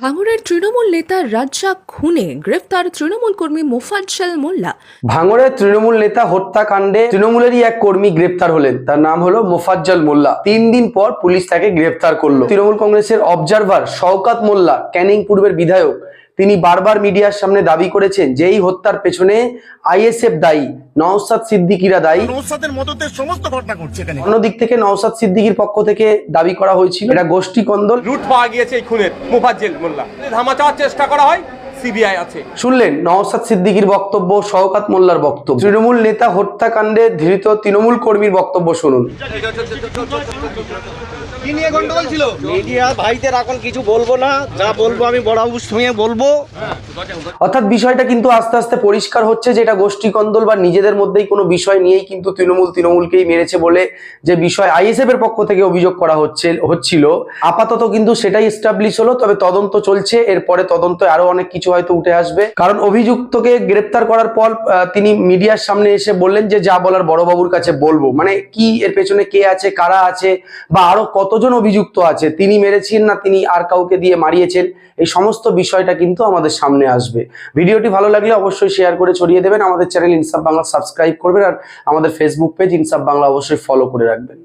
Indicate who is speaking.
Speaker 1: ভাঙড়ের তৃণমূল নেতা রাজ্জাক খুনে গ্রেফতার তৃণমূল কর্মী মোফাজ্জল মোল্লা।
Speaker 2: ভাঙড়ের তৃণমূল নেতা হত্যাকাণ্ডে তৃণমূলেরই এক কর্মী গ্রেফতার হলেন। তার নাম হলো মোফাজ্জল মোল্লা। তিন দিন পর পুলিশ তাকে গ্রেফতার করল। তৃণমূল কংগ্রেসের অবজারভার শওকাত মোল্লা, ক্যানিং পূর্বের বিধায়ক তিনি বারবার মিডিয়ার সামনে দাবি করেছেন যে এই হত্যার পেছনে আইএসএফ দায়ী নওসাদ সিদ্দিকিরা দায়ী।
Speaker 3: নওসাদের মদতে সমস্ত ঘটনা ঘটছে এখানে।
Speaker 2: অন্যদিক থেকে নওসাদ সিদ্দিকির পক্ষ থেকে দাবি করা হয়েছিল এটা গোষ্ঠী কন্দল।
Speaker 4: লুট পাওয়া গিয়েছে এই খুনের মুফাজ্জিল মোল্লা। ধামা চেষ্টা করা হয় সিবিআই আছে।
Speaker 2: শুনলেন নওসাদ সিদ্দিকির বক্তব্য শওকাত মোল্লার বক্তব্য। তৃণমূল নেতা হত্যাকাণ্ডে ধৃত তৃণমূল কর্মীর বক্তব্য শুনুন।
Speaker 3: কি নিয়ে গন্ডগোল ছিল?
Speaker 5: মিডিয়া ভাইদের এখন কিছু বলব না যা বলব আমি বড় বাবুর বলব।
Speaker 2: অর্থাৎ বিষয়টা কিন্তু আস্তে আস্তে পরিষ্কার হচ্ছে যে এটা গোষ্ঠী কন্দল বা নিজেদের মধ্যেই কোনো বিষয় নিয়েই কিন্তু তৃণমূল তৃণমূলকেই মেরেছে বলে যে বিষয় আইএসএফ এর পক্ষ থেকে অভিযোগ করা হচ্ছে হচ্ছিল। আপাতত কিন্তু সেটাই এস্টাবলিশ হলো তবে তদন্ত চলছে এরপরে তদন্তে আরও অনেক কিছু হয়তো উঠে আসবে। কারণ অভিযুক্তকে গ্রেপ্তার করার পর তিনি মিডিয়ার সামনে এসে বললেন যে, যা বলার বড়বাবুর কাছে বলব। মানে কি এর পেছনে কে আছে, কারা আছে, বা আরও কতজন অভিযুক্ত আছে, তিনি মেরেছেন না তিনি আর কাউকে দিয়ে মারিয়েছেন, এই সমস্ত বিষয়টা কিন্তু আমাদের সামনে আসবে। ভিডিওটি ভালো লাগলে অবশ্যই শেয়ার করে ছড়িয়ে দেবেন। আমাদের চ্যানেল ইনসাফ বাংলা সাবস্ক্রাইব করবেন আর আমাদের ফেসবুক পেজ ইনসাফ বাংলা অবশ্যই ফলো করে রাখবেন।